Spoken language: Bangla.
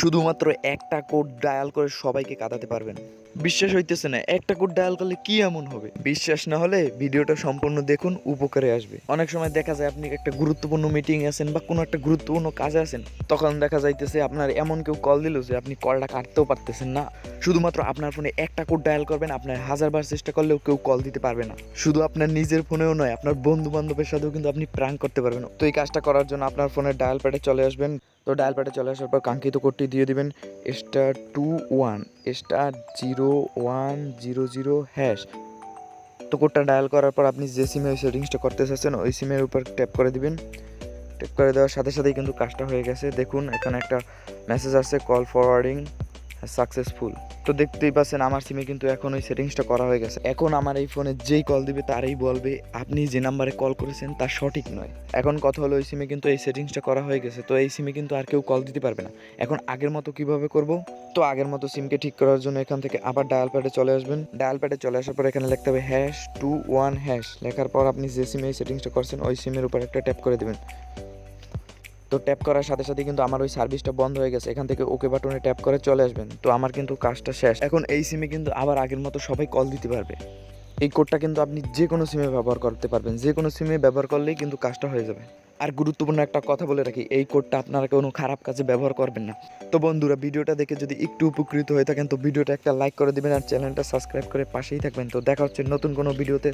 শুধুমাত্র একটা কোড ডায়াল করে সবাইকে কাঁদাতে পারবেন। বিশ্বাস হইতেছে না, একটা কোড ডায়াল করলে কি এমন হবে? বিশ্বাস না হলে ভিডিওটা সম্পূর্ণ দেখুন, উপকারে আসবে। অনেক সময় দেখা যায় আপনি একটা গুরুত্বপূর্ণ মিটিং আছেন বা কোনো একটা গুরুত্বপূর্ণ কাজে আছেন, তখন দেখা যাইতেছে আপনার এমন কেউ কল দিল যে আপনি কলটা কাটতেও পারতেছেন না। শুধুমাত্র আপনার ফোনে একটা কোড ডায়াল করবেন, আপনার হাজারবার চেষ্টা করলেও কেউ কল দিতে পারবে না। শুধু আপনার নিজের ফোনেও নয়, আপনার বন্ধু বান্ধবের সাথেও কিন্তু আপনি প্র্যাঙ্ক করতে পারবেন। তো এই কাজটা করার জন্য আপনার ফোনের ডায়াল প্যাডে চলে আসবেন। তো ডায়াল প্যাডে চলে আসার পর কাঙ্ক্ষিত কোডটি দিয়ে দিবেন star two one star zero one zero zero hash তো কোডটা ডায়াল করার পর আপনি যে সিমে ওই সেটিংসটা করতে চাচ্ছেন, ওই সিমের উপর ট্যাপ করে দিবেন। ট্যাপ করে দেওয়ার সাথে সাথেই কিন্তু কাজটা হয়ে গেছে। দেখুন, এখানে একটা মেসেজ আসছে কল ফরওয়ার্ডিং সাকসেসফুল তো দেখতেই পাচ্ছেন, আমার সিমে কিন্তু এখন ওই সেটিংসটা করা হয়ে গেছে। এখন আমার এই ফোনে যেই কল দিবে তারই বলবে, আপনি যে নাম্বারে কল করেছেন তা সঠিক নয়। এখন কথা হলো, ওই সিমে কিন্তু এই সেটিংসটা করা হয়ে গেছে, তো এই সিমে কিন্তু আর কেউ কল দিতে পারবে না। এখন আগের মতো কীভাবে করব? তো আগের মতো সিমকে ঠিক করার জন্য এখান থেকে আবার ডায়াল প্যাডে চলে আসবেন। ডায়াল প্যাডে চলে আসার পর এখানে লিখতে হবে হ্যাশ টু ওয়ান হ্যাশ লেখার পর আপনি যে সিমে এই সেটিংসটা করছেন, ওই সিমের উপর একটা ট্যাপ করে দেবেন। তো ট্যাপ করার সাথে সাথে কিন্তু আমার ওই সার্ভিসটা বন্ধ হয়ে গেছে। এখান থেকে ওকে বাটনে ট্যাপ করে চলে আসবেন। তো আমার কিন্তু কাজটা শেষ। এখন এই সিমে কিন্তু আবার আগের মতো সবাই কল দিতে পারবে। এই কোডটা কিন্তু আপনি যে কোনো সিমে ব্যবহার করতে পারবেন। যে কোনো সিমে ব্যবহার করলেই কিন্তু কাজটা হয়ে যাবে। আর গুরুত্বপূর্ণ একটা কথা বলে রাখি, এই কোডটা আপনারা কোনো খারাপ কাজে ব্যবহার করবেন না। তো বন্ধুরা, ভিডিওটা দেখে যদি একটু উপকৃত হয়ে থাকেন, তো ভিডিওটা একটা লাইক করে দিবেন আর চ্যানেলটা সাবস্ক্রাইব করে পাশেই থাকবেন। তো দেখা হচ্ছে নতুন কোনো ভিডিওতে।